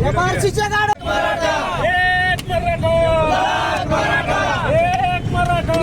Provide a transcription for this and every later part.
या बार्शीच्या गाड्या. एक मराठा. एक मराठा. एक मराठा.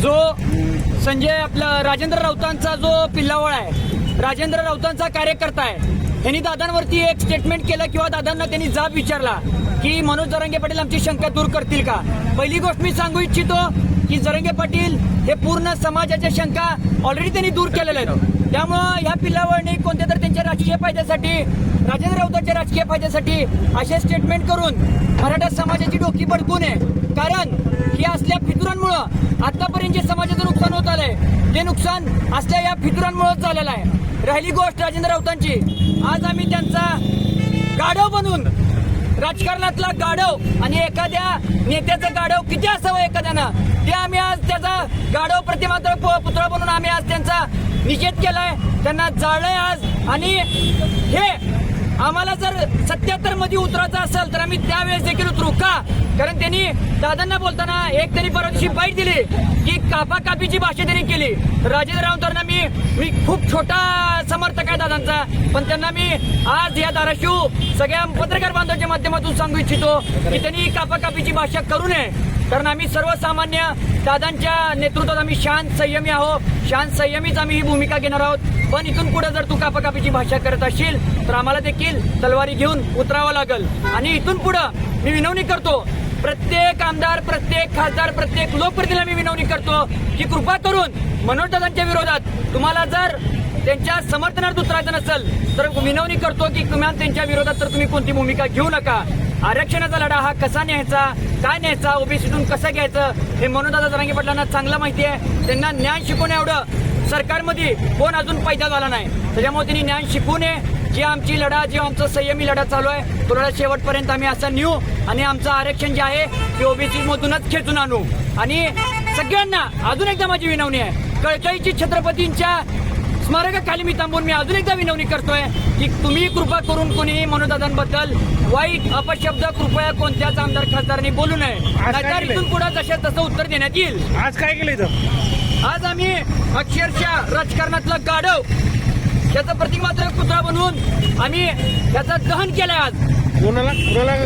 जो संजय आपला राजेंद्र राऊतांचा जो पिल्लावळ आहे राजेंद्र राऊतांचा कार्यकर्ता आहे त्यांनी दादांवरती एक स्टेटमेंट केलं किंवा दादांना त्यांनी जाब विचारला की मनोज जरंगे पाटील आमची शंका दूर करतील का? पहिली गोष्ट मी सांगू इच्छितो की जरंगे पाटील हे पूर्ण समाजाच्या शंका ऑलरेडी त्यांनी दूर केलेल्या आहेत. त्यामुळं या पिल्लावळने कोणत्या राजकीय फायद्यासाठी राजेंद्र राऊतांच्या राजकीय फायद्यासाठी असे स्टेटमेंट करून मराठा समाजाची डोकी भडकू नये कारण ही असल्या फितुरांमुळं आतापर्यंत जे समाजाचं नुकसान होत आलंय ते नुकसान असल्या या फितुरांमुळेच झालेलं आहे. राहिली गोष्ट राजेंद्र राऊतांची. आज आम्ही त्यांचा गाढव बनून राजकारणातला गाढव आणि एखाद्या नेत्याचं गाढव किती असावं एखाद्यानं? ते आम्ही आज त्याचा गाढव प्रतिमात्र पुतळा बनवून आम्ही आज त्यांचा निषेध केलाय. त्यांना जाळलंय आज. आणि हे आम्हाला जर सत्याहत्तरमध्ये उतरायचं असेल तर आम्ही त्यावेळेस देखील उतरू. का? कारण त्यांनी दादांना बोलताना एक तरी परत दिवशी बाईट दिली की कापा कापीची भाषा त्यांनी केली. राजेंद्र राऊतांना मी मी खूप छोटा समर्थक आहे दादांचा पण त्यांना मी आज या धाराशिव सगळ्या पत्रकार बांधवाच्या माध्यमातून सांगू इच्छितो की त्यांनी कापा कापीची भाषा करू नये. कारण आम्ही सर्वसामान्य दादांच्या नेतृत्वात आम्ही शांत संयमी आहोत. शांत संयमीच आम्ही ही भूमिका घेणार आहोत. पण इथून पुढे जर तू कापाकापीची भाषा करत असशील तर आम्हाला देखील तलवारी घेऊन उतरावं लागल. आणि इथून पुढं मी विनवणी करतो प्रत्येक आमदार प्रत्येक खासदार प्रत्येक लोकप्रतिनिधीला मी विनवणी करतो की कृपा करून मनोज दादांच्या विरोधात तुम्हाला जर त्यांच्या समर्थनार्थ उतरायचं नसेल तर विनवणी करतो की तुम्हाला त्यांच्या विरोधात तर तुम्ही कोणती भूमिका घेऊ नका. आरक्षणाचा लढा हा कसा न्यायचा काय न्यायचा ओबीसीतून कसं घ्यायचं हे मनोदादा जरांगे पटलांना चांगलं माहिती आहे. त्यांना ज्ञान शिकवण्या एवढं सरकारमध्ये कोण अजून पैदा झाला नाही. त्याच्यामुळे त्यांनी ज्ञान शिकू नये. जी आमची लढा जी आमचा संयमी लढा चालू आहे तो लढा शेवटपर्यंत आम्ही असा नेऊ आणि आमचं आरक्षण जे आहे ते ओबीसी मधूनच खेचून आणू. आणि सगळ्यांना अजून एकदा माझी विनवणी आहे. कळकळीची छत्रपतींच्या स्मारकाखाली मी थांबून मी अजून एकदा विनवणी करतोय की तुम्ही कृपा करून कोणीही मनोदादांबद्दल वाईट अपशब्द कृपया कोणत्याच आमदार खासदारांनी बोलू नये. नाहीतर? इथून पुढे जशा तसं उत्तर देण्यात येईल. आज काय केलं इथं? आज आम्ही अक्षरशः राजकारणातला गाढव याचं प्रतिमात्र पुतळा बनवून आम्ही याचं दहन केलंय आज.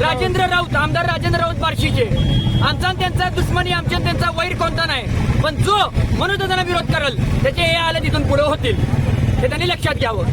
राजेंद्र राऊत आमदार राजेंद्र राऊत बार्शीचे आमचा त्यांचा दुश्मनी आमच्या त्यांचा वैर कोणता नाही. पण जो मनोदादांना विरोध करेल त्याचे हे आलं तिथून पुढे होतील. हे त्यांनी लक्षात घ्यावं.